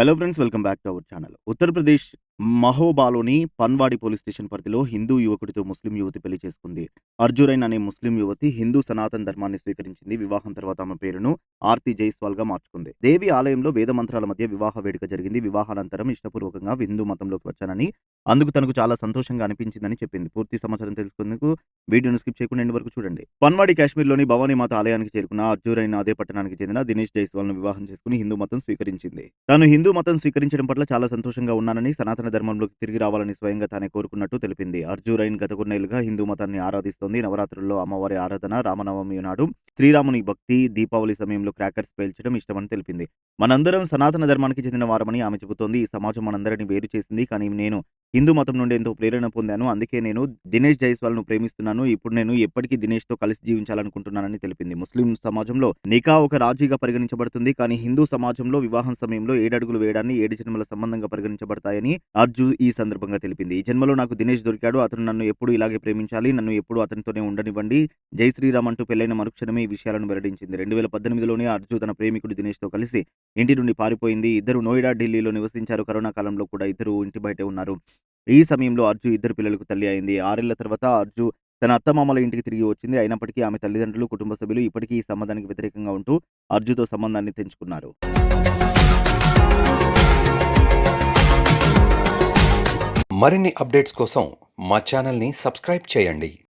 Hello friends, welcome back to our channel. Uttar Pradesh మహోబాలోని Panwari police station పరిధిలో హిందూ యువకుడితో ముస్లిం యువతి పెళ్లి చేసుకుంది అర్జురైన్ అనే ముస్లిం యువతి హిందూ సనాతన ధర్మాన్ని స్వీకరించింది వివాహం తర్వాత ఆమె పేరును ఆర్తి జైస్వాల్ గా మార్చుకుంది దేవి ఆలయంలో వేద మంత్రాల మధ్య వివాహ వేడుక జరిగింది వివాహానంతరం ఇష్టపూర్వకంగా హిందూ మతంలోకి వచ్చానని అందుకు తనకు చాలా సంతోషంగా అనిపించిందని చెప్పింది పూర్తి సమాచారం తెలుసుకునేందుకు వీడియోను స్కిప్ చేయకుండా వరకు చూడండి పన్వాడి కాశ్మీర్లోని మాత ఆలయానికి చేరుకున్న అర్జురైన్ అదే పట్టణానికి చెందిన దినేష్ జైస్వాల్ ను వివాహం చేసుకుని హిందూ మతం స్వీకరించింది తను హిందూ మతం స్వీకరించడం పట్ల చాలా సంతోషంగా ఉన్నానని సనాతన ధర్మంలోకి తిరిగి రావాలని స్వయంగా తానే కోరుకున్నట్టు తెలిపింది అర్జురైన్ గత కొన్నేళ్లుగా హిందూ మతాన్ని ఆరాధిస్తోంది నవరాత్రుల్లో అమ్మవారి ఆరాధన రామనవమి నాడు శ్రీరాముని భక్తి దీపావళి సమయంలో క్రాకర్స్ పేల్చడం ఇష్టమని తెలిపింది మనందరం సనాతన ధర్మానికి చెందిన వారమని ఆమె చెబుతోంది ఈ సమాజం మనందరినీ వేరు చేసింది కానీ నేను హిందూ మతం నుండి ఎంతో ప్రేరణ పొందాను అందుకే నేను దినేష్ జైస్వాల్ను ప్రేమిస్తున్నాను ఇప్పుడు నేను ఎప్పటికీ దినేష్తో కలిసి జీవించాలనుకుంటున్నానని తెలిపింది ముస్లిం సమాజంలో నికా ఒక రాజీగా పరిగణించబడుతుంది కానీ హిందూ సమాజంలో వివాహం సమయంలో ఏడడుగులు వేయడాన్ని ఏడు జన్మల సంబంధంగా పరిగణించబడతాయని అర్జు ఈ సందర్భంగా తెలిపింది ఈ జన్మలో నాకు దినేష్ దొరికాడు అతను నన్ను ఎప్పుడు ఇలాగే ప్రేమించాలి నన్ను ఎప్పుడు అతనితోనే ఉండనివ్వండి జై శ్రీరామ్ అంటూ పెళ్లైన మరుక్షణమే ఈ విషయాలను వెల్లడించింది రెండు వేల పద్దెనిమిదిలోనే అర్జు తన ప్రేమికుడు దినేష్తో కలిసి ఇంటి నుండి పారిపోయింది ఇద్దరు నోయిడా ఢిల్లీలో నివసించారు కరోనా కాలంలో కూడా ఇద్దరు ఇంటి బయటే ఉన్నారు ఈ సమయంలో అర్జు ఇద్దరు పిల్లలకు తల్లి అయింది ఆరేళ్ల తర్వాత అర్జు తన అత్తమామల ఇంటికి తిరిగి వచ్చింది అయినప్పటికీ ఆమె తల్లిదండ్రులు కుటుంబ సభ్యులు ఇప్పటికీ ఈ సంబంధానికి వ్యతిరేకంగా ఉంటూ అర్జుతో సంబంధాన్ని తెంచుకున్నారు మరిన్ని అప్డేట్స్ కోసం మా ఛానల్ని సబ్స్క్రైబ్ చేయండి